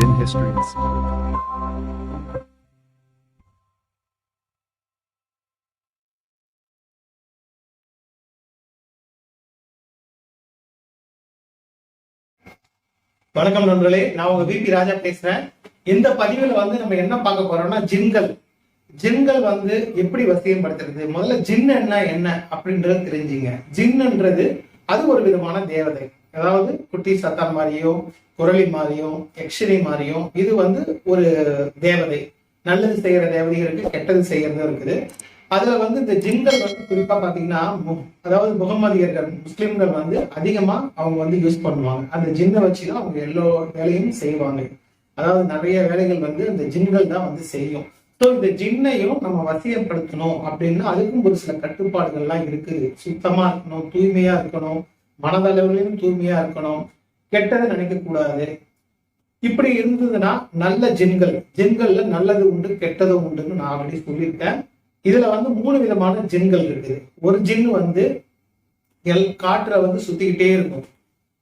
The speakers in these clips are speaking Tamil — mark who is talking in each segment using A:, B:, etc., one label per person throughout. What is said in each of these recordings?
A: in Histories.
B: வணக்கம் நண்பர்களே நான் உங்க பிபி ராஜா பேசுறேன். இந்த பதிவில் வந்து நம்ம என்ன பார்க்க போறோம்னா ஜின்கள். ஜின்கள் வந்து எப்படி வசியப்படுத்துறது? முதல்ல ஜின் என்ன என்ன அப்படின்றது தெரிஞ்சுங்க. ஜின்ன்றது அது ஒரு விதமான தேவதை. அதாவது குட்டி சத்தம் மாதிரியும் குரளி மாதிரியும் யக்ஷினி மாதிரியும் இது வந்து ஒரு தேவதை. நல்லது செய்யற தேவதையும் இருக்கு கெட்டது செய்யறதும் இருக்குது. அதுல வந்து இந்த ஜின்கள் வந்து குறிப்பா பாத்தீங்கன்னா மு- அதாவது முகமதியர்கள் முஸ்லிம்கள் வந்து அதிகமா அவங்க வந்து யூஸ் பண்ணுவாங்க. அந்த ஜின்னை வச்சுதான் அவங்க எல்லா வேலையும் செய்வாங்க. அதாவது நிறைய வேலைகள் வந்து அந்த ஜின்கள் தான் வந்து செய்யும். ஸோ இந்த ஜின்னையும் நம்ம வசியப்படுத்தணும் அப்படின்னா அதுக்கும் ஒரு சில கட்டுப்பாடுகள்லாம் இருக்குது. சுத்தமா இருக்கணும் தூய்மையா இருக்கணும். மனதளவிலும் தூய்மையா இருக்கணும். கெட்டதை நினைக்க கூடாது இப்படி இருந்ததுன்னா நல்ல ஜின்கள். ஜின்கள்ல நல்லது உண்டு கெட்டது உண்டுன்னு நான் ஆல்ரெடி சொல்லியிருக்கேன். இதுல வந்து மூணு விதமான ஜின்கள் இருக்குது. ஒரு ஜின் வந்து எல் காற்றை வந்து சுத்திக்கிட்டே இருக்கும்.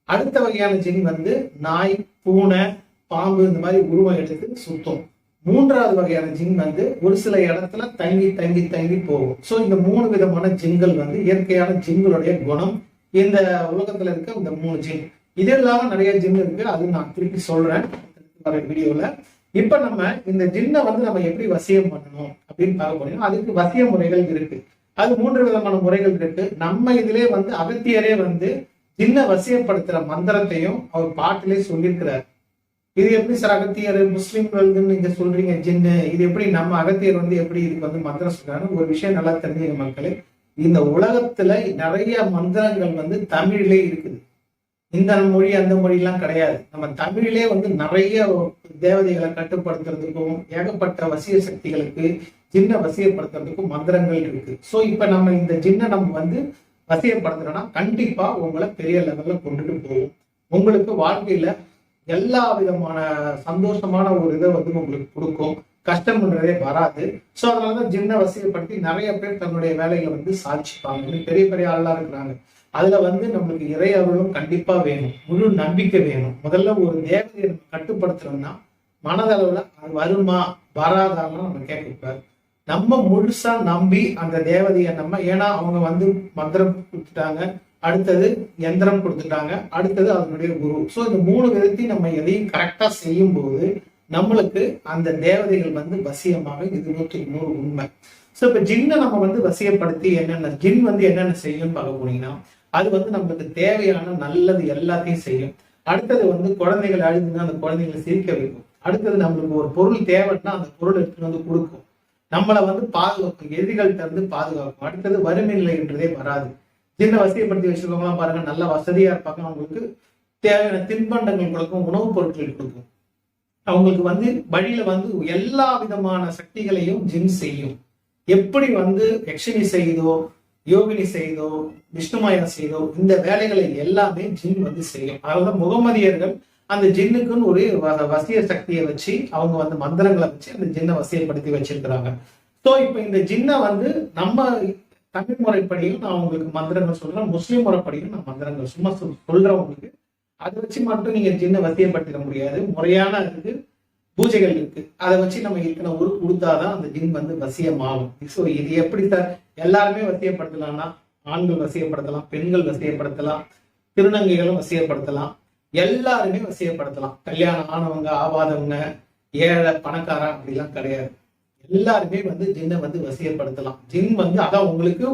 B: அடுத்த வகையான ஜின் வந்து நாய் பூனை பாம்பு இந்த மாதிரி உருவம் எடுத்து சுத்தும். மூன்றாவது வகையான ஜின் வந்து ஒரு சில இடத்துல தங்கி தங்கி தங்கி போகும். சோ இந்த மூணு விதமான ஜின்கள் வந்து இயற்கையான ஜின்களுடைய குணம் இந்த உலகத்துல இருக்க இந்த மூணு ஜிம் இது இல்லாம நிறைய ஜிம் இருக்கு. அது நான் திருப்பி சொல்றேன். வர வீடியோல இப்ப நம்ம இந்த ஜின்னை வந்து நம்ம எப்படி வசியம் பண்ணணும் அப்படின்னு பார்க்க போனோம் அதுக்கு வசிய முறைகள் இருக்கு. அது மூன்று விதமான முறைகள் இருக்கு. நம்ம இதிலே வந்து அகத்தியரே வந்து ஜின்னை வசியப்படுத்துற மந்திரத்தையும் அவர் பாட்டிலே சொல்லியிருக்கிறார். இது எப்படி சார் அகத்தியர் முஸ்லீம்கள் நீங்க சொல்றீங்க ஜின்னு இது எப்படி நம்ம அகத்தியர் வந்து எப்படி இதுக்கு வந்து மந்திரம் சொல்றாங்க ஒரு விஷயம் நல்லா தெரிஞ்சுங்க மக்களே. இந்த உலகத்துல நிறைய மந்திரங்கள் வந்து தமிழிலே இருக்குது. இந்த மொழி அந்த மொழிலாம் கிடையாது. நம்ம தமிழிலே வந்து நிறைய தேவதைகளை கட்டுப்படுத்துறதுக்கும் ஏகப்பட்ட வசிய சக்திகளுக்கு ஜின்ன வசியப்படுத்துறதுக்கும் மந்திரங்கள் இருக்கு. சோ இப்ப நம்ம இந்த ஜின்ன நம்ம வந்து வசியப்படுத்துறோம்னா கண்டிப்பா உங்களை பெரிய லெவல்ல கொண்டுட்டு போகும். உங்களுக்கு வாழ்க்கையில எல்லா விதமான சந்தோஷமான ஒரு இதை வந்து உங்களுக்கு கொடுக்கும். கஷ்டம்ன்றதே வராது. சோ அதனாலதான் ஜின்ன வசியப்படுத்தி நிறைய பேர் தன்னுடைய வேலைகளை வந்து சாதிச்சுப்பாங்க. பெரிய பெரிய ஆளா இருக்கிறாங்க. அதுல வந்து நம்மளுக்கு இறை அருளும் கண்டிப்பா வேணும். முழு நம்பிக்கை வேணும். முதல்ல ஒரு தேவதையை நம்ம கட்டுப்படுத்துறோம்னா மனதளவுல அது வருமா வராதான்னு நம்ம கேட்கக்கூடாது நம்ம முழுசா நம்பி அந்த தேவதையை நம்ம ஏன்னா அவங்க வந்து மந்திரம் கொடுத்துட்டாங்க. அடுத்தது எந்திரம் கொடுத்துட்டாங்க. அடுத்தது அதனுடைய குரு. ஸோ இந்த மூணு விதத்தையும் நம்ம எதையும் கரெக்டா செய்யும் போது நம்மளுக்கு அந்த தேவதைகள் வந்து வசியமாக இது நூற்றுக்கு நூறு உண்மை. ஸோ இப்போ ஜின்னை நம்ம வந்து வசியப்படுத்தி என்னென்ன ஜின் வந்து என்னென்ன செய்யும்னு பார்க்க போனீங்கன்னா அது வந்து நம்மளுக்கு தேவையான நல்லது எல்லாத்தையும் செய்யும். அடுத்தது வந்து குழந்தைகள் அழுதுன்னா அந்த குழந்தைகளை சிரிக்க வைக்கும். அடுத்தது நம்மளுக்கு ஒரு பொருள் தேவைன்னா அந்த பொருள் எடுத்துட்டு வந்து கொடுக்கும். நம்மளை வந்து பாதுகாக்கும் எதிரிகள்கிட்ட இருந்து பாதுகாக்கும். அடுத்தது வறுமை நிலைன்றதே வராது. சின்ன வசதிப்படுத்தி வச்சிருக்கவங்களாம் பாருங்க நல்ல வசதியா இருப்பாங்க. அவங்களுக்கு தேவையான தின்பண்டங்கள் கொடுக்கும் உணவுப் பொருட்கள் கொடுக்கும். அவங்களுக்கு வந்து வழியில வந்து எல்லா விதமான சக்திகளையும் ஜிம் செய்யும். எப்படி வந்து யக்ஷினி செய்தோ யோகினி செய்தோ விஷ்ணுமாயா செய்தோ இந்த வேலைகளை எல்லாமே ஜின் வந்து செய்யும். அதாவது முகமதியர்கள் அந்த ஜின்னுக்குன்னு ஒரு வ- வசிய சக்தியை வச்சு அவங்க வந்து மந்திரங்களை வச்சு அந்த ஜின்னை வசியப்படுத்தி வச்சிருக்கிறாங்க. ஸோ இப்போ இந்த ஜின்னை வந்து நம்ம தமிழ் முறைப்படியும் நான் உங்களுக்கு மந்திரங்கள் சொல்றேன் முஸ்லீம் முறைப்படியும் நான் மந்திரங்கள் சும்மா சொல்- சொல்றேன் உங்களுக்கு. அதை வச்சு மட்டும் நீங்க ஜின்னை வசியப்படுத்திட முடியாது. முறையான அதுக்கு பூஜைகள் இருக்கு. அதை வச்சு நம்ம இத்தனை உரு கொடுத்தாதான் அந்த ஜின் வந்து வசியமாகும். ஸோ இது எப்படி சார் எல்லாருமே வசியப்படுத்தலாம்னா ஆண்கள் வசியப்படுத்தலாம் பெண்கள் வசியப்படுத்தலாம் திருநங்கைகளும் வசியப்படுத்தலாம். எல்லாருமே வசியப்படுத்தலாம். கல்யாணம் ஆனவங்க ஆவாதவங்க ஏழை பணக்காரா அப்படிலாம் கிடையாது. எல்லாருமே வந்து ஜின்னை வந்து வசியப்படுத்தலாம். ஜின் வந்து அதான் உங்களுக்கு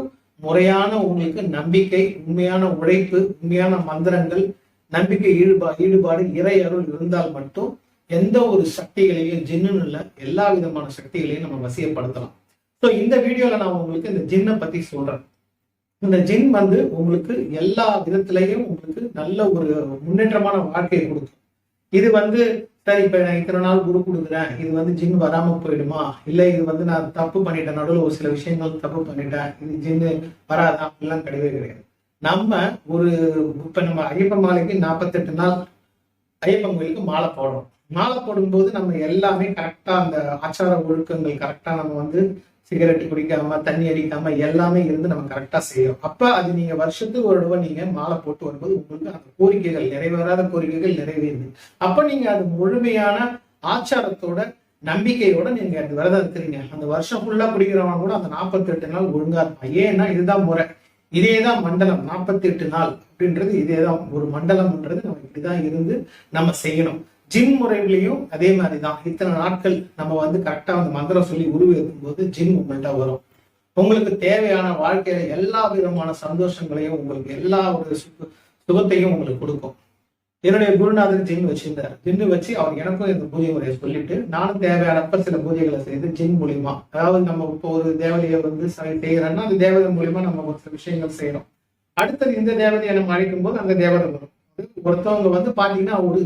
B: முறையான உங்களுக்கு நம்பிக்கை உண்மையான உழைப்பு உண்மையான மந்திரங்கள் நம்பிக்கை ஈடுபா ஈடுபாடு இறை அருள் இருந்தால் மட்டும் எந்த ஒரு சக்திகளையும் ஜின்னுன்னு இல்லை எல்லா விதமான சக்திகளையும் நம்ம வசியப்படுத்தலாம். ஸோ இந்த வீடியோல நான் உங்களுக்கு இந்த ஜின்னை பத்தி சொல்றேன். இந்த ஜின் வந்து உங்களுக்கு எல்லா விதத்திலையும் உங்களுக்கு நல்ல ஒரு முன்னேற்றமான வாழ்க்கையை கொடுக்கும். இது வந்து சரி இப்ப நான் இத்தனை நாள் குரு கொடுக்குறேன். இது வந்து ஜின் வராம போயிடுமா? இல்ல இது வந்து நான் தப்பு பண்ணிட்டேன். நடுவில் ஒரு சில விஷயங்கள் தப்பு பண்ணிட்டேன். இது ஜின்னு வராதா? அப்படிலாம் கிடையவே கிடையாது. நம்ம ஒரு இப்ப நம்ம ஐயப்ப மாலைக்கு நாற்பத்தெட்டு நாள் ஐயப்பன் கோயிலுக்கு மாலை போடுறோம். மாலை போடும்போது நம்ம எல்லாமே கரெக்டா அந்த ஆச்சார ஒழுக்கங்கள் கரெக்டா நம்ம வந்து சிகரெட் குடிக்காம தண்ணி அடிக்காம எல்லாமே இருந்து நம்ம கரெக்டா செய்யறோம். அப்ப அது நீங்க வருஷத்துக்கு ஒரு தடவை நீங்க மாலை போட்டு வரும்போது உங்களுக்கு அந்த கோரிக்கைகள் நிறைவேறாத கோரிக்கைகள் நிறைவேறுது. அப்ப நீங்க அது முழுமையான ஆச்சாரத்தோட நம்பிக்கையோட நீங்க அந்த விரதம் இருக்கிறீங்க அந்த வருஷம் ஃபுல்லா குடிக்கிறவங்க கூட அந்த 48 நாள் ஒழுங்கா இருப்பான் ஏன்னா இதுதான் முறை. இதேதான் மண்டலம் 48 நாள் அப்படின்றது இதேதான் ஒரு மண்டலம்ன்றது நம்ம இப்படிதான் இருந்து நம்ம செய்யணும். ஜிம் முறைகளையும் அதே மாதிரிதான். இத்தனை நாட்கள் நம்ம வந்து கரெக்டா அந்த மந்திரம் சொல்லி உருவெடுக்கும் போது ஜிம் உங்கள்கிட்ட வரும். உங்களுக்கு தேவையான வாழ்க்கையில எல்லா விதமான சந்தோஷங்களையும் உங்களுக்கு எல்லா ஒரு சுக- சுகத்தையும் உங்களுக்கு கொடுக்கும். என்னுடைய குருநாதர் ஜின் வச்சிருந்தார். ஜின்னு வச்சு அவர் எனக்கும் இந்த பூஜை முறையை சொல்லிட்டு நானும் தேவையானப்ப சில பூஜைகளை செய்து ஜின் மூலியமா. அதாவது நம்ம இப்போ ஒரு தேவதையை வந்து செய்யறோம்னா அந்த தேவதை மூலியமா நம்ம ஒரு சில விஷயங்கள் செய்யணும் அடுத்தது இந்த தேவதையை நம்ம அழைக்கும் போது அந்த தேவதை வரும். ஒருத்தவங்க வந்து பாத்தீங்கன்னா ஒரு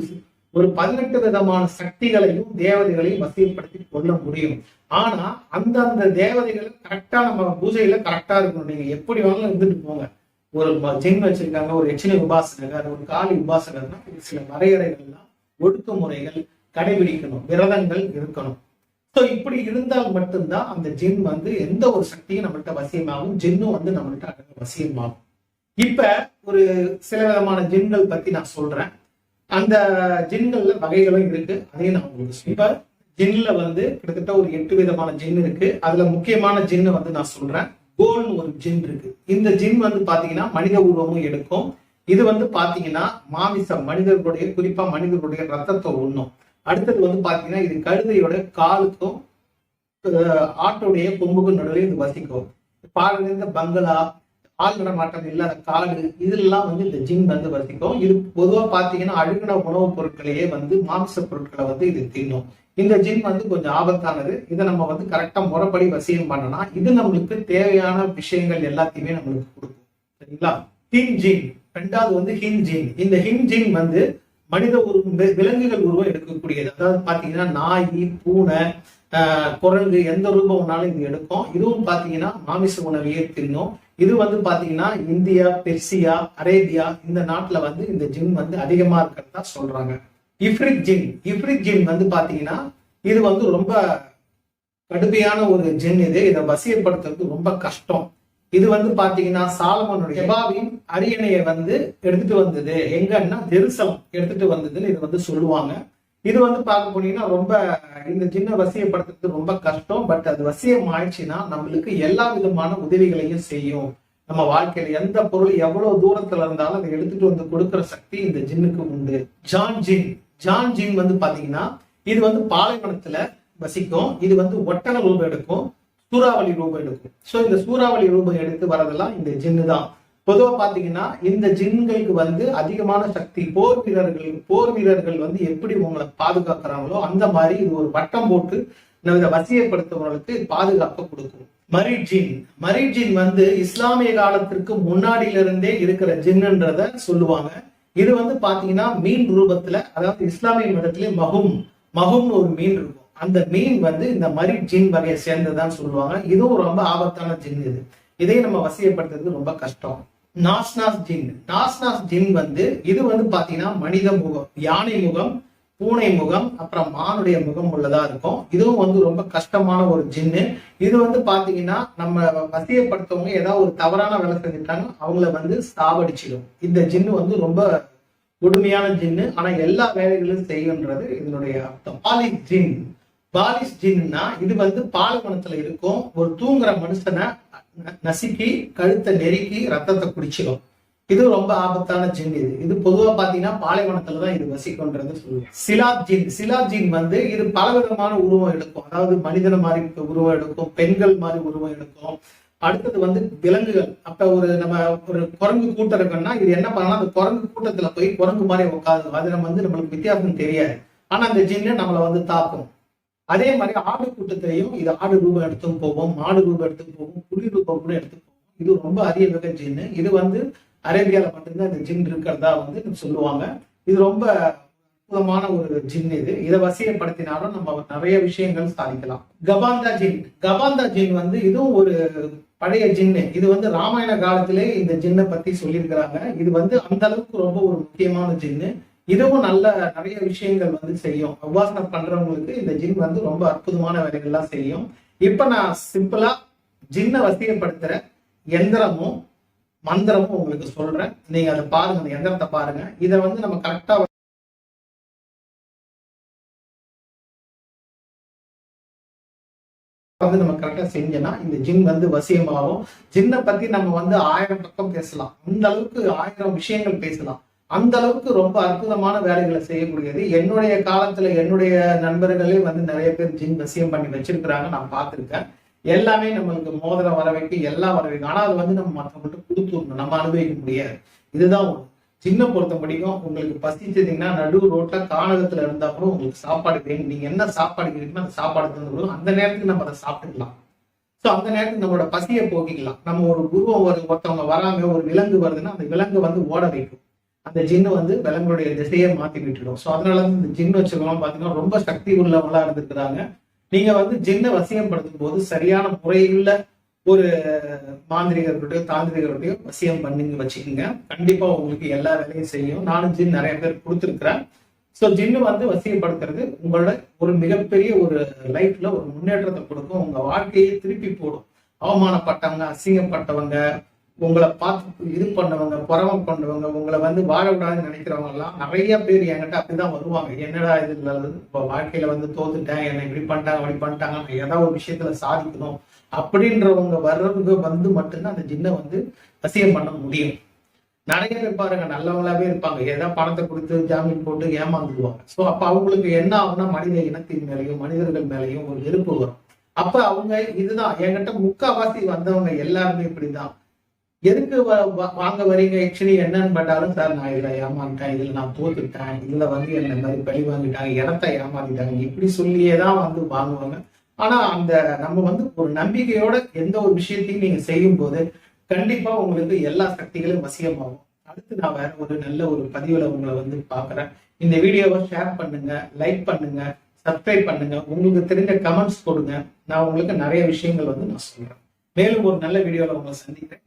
B: ஒரு பதினெட்டு விதமான சக்திகளையும் தேவதைகளையும் வசியப்படுத்தி கொள்ள முடியும். ஆனா அந்தந்த தேவதைகளை கரெக்டா நம்ம பூஜையில கரெக்டா இருக்கணும். நீங்க எப்படி வேணாலும் இருந்துட்டு போங்க. ஒரு ஜெயின் ஜின் வச்சிருக்காங்க ஒரு எச்சினி உபாசகர் ஒரு காலி உபாசகர்னா சில வரையறைகள்லாம் ஒடுக்குமுறைகள் கடைபிடிக்கணும் விரதங்கள் இருக்கணும். ஸோ இப்படி இருந்தால் மட்டும்தான் அந்த ஜின் வந்து எந்த ஒரு சக்தியும் நம்மள்கிட்ட வசியமாகும் ஜின்னும் வந்து நம்மள்கிட்ட அங்கே வசியமாகும். இப்ப ஒரு சில விதமான ஜின்கள் பத்தி நான் சொல்றேன். அந்த ஜின்கள்ல வகைகளும் இருக்கு அதையும் நான் உங்களுக்கு இப்ப ஜின்ல வந்து கிட்டத்தட்ட ஒரு எட்டு விதமான ஜின் இருக்கு. அதுல முக்கியமான ஜின்னு வந்து நான் சொல்றேன். கோல்னு ஒரு ஜின் இருக்கு. இந்த ஜின் வந்து பாத்தீங்கன்னா மனித உருவமும் எடுக்கும். இது வந்து பாத்தீங்கன்னா மாமிசம் மனிதர்களுடைய குறிப்பா மனிதர்களுடைய ரத்தத்தை உண்ணும். அடுத்தது வந்து பாத்தீங்கன்னா இது கழுதையோட காலுக்கும் ஆட்டோடைய கொம்புக்கும் நடுவில் இது வசிக்கும். பாருங்க இந்த பங்களா ஆள் மாற்றம் இல்லாத காடு இதெல்லாம் வந்து இந்த ஜின் வந்து வசிக்கும் இது பொதுவாக பார்த்தீங்கன்னா அழுகின உணவுப் பொருட்களையே வந்து மாமிச பொருட்களை வந்து இது தின்னும். இந்த ஜின் வந்து கொஞ்சம் ஆபத்தானது. இதை நம்ம வந்து கரெக்டாக முறைப்படி வசியம் பண்ணனா இது நம்மளுக்கு தேவையான விஷயங்கள் எல்லாத்தையுமே நம்மளுக்கு கொடுக்கும். சரிங்களா? ஹின் ஜின். ரெண்டாவது வந்து ஹின் ஜின். இந்த ஹின் ஜின் வந்து மனித உருவம் விலங்குகள் உருவம் எடுக்கக்கூடியது. அதாவது பார்த்தீங்கன்னா நாய் பூனை குரங்கு எந்த ரூபம் வேணாலும் இது எடுக்கும். இதுவும் பார்த்தீங்கன்னா மாமிச உணவையே தின்னும். இது வந்து பாத்தீங்கன்னா இந்தியா பெர்சியா அரேபியா இந்த நாட்டுல வந்து இந்த ஜின் வந்து அதிகமா இருக்கிறதா சொல்றாங்க. இஃப்ரிக் ஜின் இஃப்ரிக் ஜின் வந்து பாத்தீங்கன்னா இது வந்து ரொம்ப கடுமையான ஒரு ஜின் இது. இதை வசியப்படுத்துறது ரொம்ப கஷ்டம். இது வந்து பாத்தீங்கன்னா சாலமனுடைய எபாவின் அரியணையை வந்து எடுத்துட்டு வந்தது. எங்கன்னா ஜெருசலம் எடுத்துட்டு வந்ததுன்னு இது வந்து சொல்லுவாங்க. இது வந்து பார்க்க போனீங்கன்னா ரொம்ப இந்த ஜின்னை வசியப்படுத்துறது ரொம்ப கஷ்டம். பட் அது வசியம் ஆயிடுச்சுன்னா நம்மளுக்கு எல்லா விதமான உதவிகளையும் செய்யும். நம்ம வாழ்க்கையில எந்த பொருள் எவ்வளவு தூரத்துல இருந்தாலும் அதை எடுத்துட்டு வந்து கொடுக்குற சக்தி இந்த ஜின்னுக்கு உண்டு. ஜான் ஜின். ஜான் ஜின் வந்து பாத்தீங்கன்னா இது வந்து பாலைவனத்துல வசிக்கும். இது வந்து ஒட்டன ரூபம் எடுக்கும். சூறாவளி ரூபம் எடுக்கும். சோ இந்த சூறாவளி ரூபம் எடுத்து வரதெல்லாம் இந்த ஜின்னு தான். பொதுவா பாத்தீங்கன்னா இந்த ஜின்களுக்கு வந்து அதிகமான சக்தி போர் வீரர்கள் போர் வீரர்கள் வந்து எப்படி உங்களை பாதுகாக்கிறாங்களோ அந்த மாதிரி இது ஒரு வட்டம் போட்டு நம்ம இதை வசியப்படுத்துறவங்களுக்கு பாதுகாப்பை கொடுக்கும். மரீட் ஜின். மரீட் ஜின் வந்து இஸ்லாமிய காலத்திற்கு முன்னாடியில இருந்தே இருக்கிற ஜின்ன்றத சொல்லுவாங்க. இது வந்து பாத்தீங்கன்னா மீன் ரூபத்துல அதாவது இஸ்லாமிய மதத்திலே மகும் மகும்னு ஒரு மீன் இருக்கும். அந்த மீன் வந்து இந்த மரி ஜின் வகையை சேர்ந்ததுதான் சொல்லுவாங்க. இதுவும் ரொம்ப ஆபத்தான ஜின் இது. இதையும் நம்ம வசியப்படுத்துறது ரொம்ப கஷ்டம். நாஸ்னாஸ் ஜின். நாஸ்னாஸ் ஜின் வந்து இது வந்து பாத்தீங்கன்னா மனித முகம் யானை முகம் பூனை முகம் அப்புறம் மானுடைய முகம் உள்ளதா இருக்கும். இதுவும் வந்து ரொம்ப கஷ்டமான ஒரு ஜின்னு. இது வந்து பாத்தீங்கன்னா நம்ம வசியப்படுத்தவங்க ஏதாவது ஒரு தவறான வேலை செஞ்சுட்டாங்க அவங்கள வந்து சாவடிச்சிடும். இந்த ஜின்னு வந்து ரொம்ப கொடுமையான ஜின்னு. ஆனா எல்லா வேலைகளும் செய்யுன்றது இதனுடைய அர்த்தம். பாலிஸ் ஜின். பாலிஸ் ஜின்னா இது வந்து பாலைவனத்துல இருக்கும். ஒரு தூங்குற மனுஷனை நசுக்கி கழுத்தை நெருக்கி ரத்தத்தை குடிச்சிடும் இது ரொம்ப ஆபத்தான ஜின் இது. இது பொதுவா பாத்தீங்கன்னா பாலைவனத்துல தான் இது வசிக்கும்ன்றது சொல்லுவோம் சிலாப் ஜின். சிலாப் ஜின் வந்து இது பலவிதமான உருவம் எடுக்கும். அதாவது மனிதன மாதிரி உருவம் எடுக்கும் பெண்கள் மாதிரி உருவம் எடுக்கும். அடுத்தது வந்து விலங்குகள். அப்ப ஒரு நம்ம ஒரு குரங்கு கூட்டம் இருக்குன்னா இது என்ன பண்ணலாம்? அந்த குரங்கு கூட்டத்துல போய் குரங்கு மாதிரி உட்காது அது நம்ம வந்து நம்மளுக்கு வித்தியாசம் தெரியாது. ஆனா அந்த ஜின்னு நம்மளை வந்து தாக்கும். அதே மாதிரி ஆடு கூட்டத்திலையும் இது ஆடு ரூபம் எடுத்தும் போகும் மாடு ரூபம் எடுத்தும் போகும் புலி ரூபம் கூட எடுத்து போகும். இது ரொம்ப அரிய வகை ஜின்னு இது வந்து அரேபியால மட்டும்தான் இந்த ஜின் இருக்கிறதா வந்து சொல்லுவாங்க. இது ரொம்ப அற்புதமான ஒரு ஜின் இது. இதை வசியப்படுத்தினாலும் நம்ம நிறைய விஷயங்கள் சாதிக்கலாம். கபாந்தா ஜின் கபாந்தா ஜின் வந்து இதுவும் ஒரு பழைய ஜின்னு இது வந்து ராமாயண காலத்திலே இந்த ஜின்னை பத்தி சொல்லியிருக்கிறாங்க. இது வந்து அந்த அளவுக்கு ரொம்ப ஒரு முக்கியமான ஜின்னு இதுவும் நல்ல நிறைய விஷயங்கள் வந்து செய்யும். உபாசனை பண்றவங்களுக்கு இந்த ஜின் வந்து ரொம்ப அற்புதமான வேலைகள்லாம் செய்யும். இப்ப நான் சிம்பிளா ஜின்னை வசியப்படுத்துற எந்திரமும் மந்திரமும் உங்களுக்கு சொல்றேன். நீங்க அதை பாருங்க அந்த எந்திரத்தை பாருங்க. இதை வந்து நம்ம கரெக்டா வந்து நம்ம கரெக்டா செஞ்சோம்னா இந்த ஜின் வந்து வசியமாகும். ஜின்னை பத்தி நம்ம வந்து ஆயிரம் பக்கம் பேசலாம். இந்த அளவுக்கு ஆயிரம் விஷயங்கள் பேசலாம். அந்த அளவுக்கு ரொம்ப அற்புதமான வேலைகளை செய்யக்கூடியது. என்னுடைய காலத்துல என்னுடைய நண்பர்களே வந்து நிறைய பேர் ஜின் வசியம் பண்ணி வச்சிருக்கிறாங்க. நான் பார்த்துருக்கேன். எல்லாமே நம்மளுக்கு மோதிரம் வர வைக்க எல்லாம் வர வைக்கும் ஆனா அது வந்து நம்ம மற்றவங்கள்ட்ட கொடுத்துடணும் நம்ம அனுபவிக்க முடியாது. இதுதான் ஒன்று சின்ன பொறுத்த முடியும் உங்களுக்கு பசிச்சதுங்கன்னா நடு ரோட்ல காலகத்தில் இருந்தா கூட உங்களுக்கு சாப்பாடு வேணும். நீங்க என்ன சாப்பாடு கேட்கணும் அந்த சாப்பாடு தந்துவிடும் அந்த நேரத்துக்கு நம்ம அதை சாப்பிட்டுக்கலாம். ஸோ அந்த நேரத்துக்கு நம்மளோட பசியை போக்கிக்கலாம். நம்ம ஒரு குருவம் ஒரு ஒருத்தவங்க வராங்க ஒரு விலங்கு வருதுன்னா அந்த விலங்கு வந்து ஓட வைக்கும். அந்த ஜின்னு வந்து விலங்குடைய திசையை மாத்தி விட்டுடும். ஸோ அதனால இந்த ஜின் வச்சுக்கலாம் பாத்தீங்கன்னா ரொம்ப சக்தி உள்ளவங்களா இருந்திருக்கிறாங்க. நீங்க வந்து ஜின்னை வசியப்படுத்தும் போது சரியான முறையில் ஒரு மாந்திரிகர்களுடைய தாந்திரிகர்களுடைய வசியம் பண்ணி வச்சுக்கோங்க. கண்டிப்பா உங்களுக்கு எல்லா வேலையும் செய்யும். நானும் ஜின் நிறைய பேர் கொடுத்துருக்குறேன். ஸோ ஜின்னு வந்து வசியப்படுத்துறது உங்களோட ஒரு மிகப்பெரிய ஒரு லைஃப்ல ஒரு முன்னேற்றத்தை கொடுக்கும். உங்க வாழ்க்கையை திருப்பி போடும். அவமானப்பட்டவங்க அசிங்கப்பட்டவங்க உங்களை பார்த்து இது பண்ணவங்க புறவம் பண்ணவங்க உங்களை வந்து வாழ விடாதுன்னு நினைக்கிறவங்க எல்லாம் நிறைய பேர் என்கிட்ட அப்படிதான் வருவாங்க. என்னடா இது இப்போ வாழ்க்கையில வந்து தோத்துட்டேன் என்னை இப்படி பண்ணிட்டாங்க அப்படி பண்ணிட்டாங்க நான் ஏதாவது ஒரு விஷயத்துல சாதிக்கணும் அப்படின்றவங்க வர்றவங்க வந்து மட்டும்தான் அந்த ஜின்னை வந்து வசியம் பண்ண முடியும். நிறைய பேர் பாருங்க நல்லவங்களாவே இருப்பாங்க. ஏதாவது பணத்தை கொடுத்து ஜாமீன் போட்டு ஏமாந்துடுவாங்க ஸோ அப்ப அவங்களுக்கு என்ன ஆகும்னா மனித இனத்தின் மேலையும் மனிதர்கள் மேலையும் ஒரு வெறுப்பு வரும். அப்ப அவங்க இதுதான் என்கிட்ட முக்காவாசி வந்தவங்க எல்லாருமே இப்படிதான். எதுக்கு வ- வ- வாங்க வரீங்க? ஆக்சுவலி என்னன்னு பட்டாலும் சார் நான் இதுல ஏமாந்துட்டேன். இதுல நான் தோத்துட்டேன் இதுல வந்து என்ன மாதிரி பழி வாங்கிட்டாங்க. இடத்த ஏமாத்திட்டாங்க. இப்படி சொல்லியே தான் வந்து வாங்குவாங்க. ஆனா அந்த நம்ம வந்து ஒரு நம்பிக்கையோட எந்த ஒரு விஷயத்தையும் நீங்க செய்யும் போது கண்டிப்பா உங்களுக்கு எல்லா சக்திகளும் வசியமாகும். அடுத்து நான் வேற ஒரு நல்ல ஒரு பதிவுல உங்களை வந்து பாக்குறேன் இந்த வீடியோவை ஷேர் பண்ணுங்க லைக் பண்ணுங்க சப்ஸ்கிரைப் பண்ணுங்க. உங்களுக்கு தெரிஞ்ச கமெண்ட்ஸ் கொடுங்க நான் உங்களுக்கு நிறைய விஷயங்கள் வந்து நான் சொல்றேன். மேலும் ஒரு நல்ல வீடியோல உங்களை சந்திக்கிறேன்.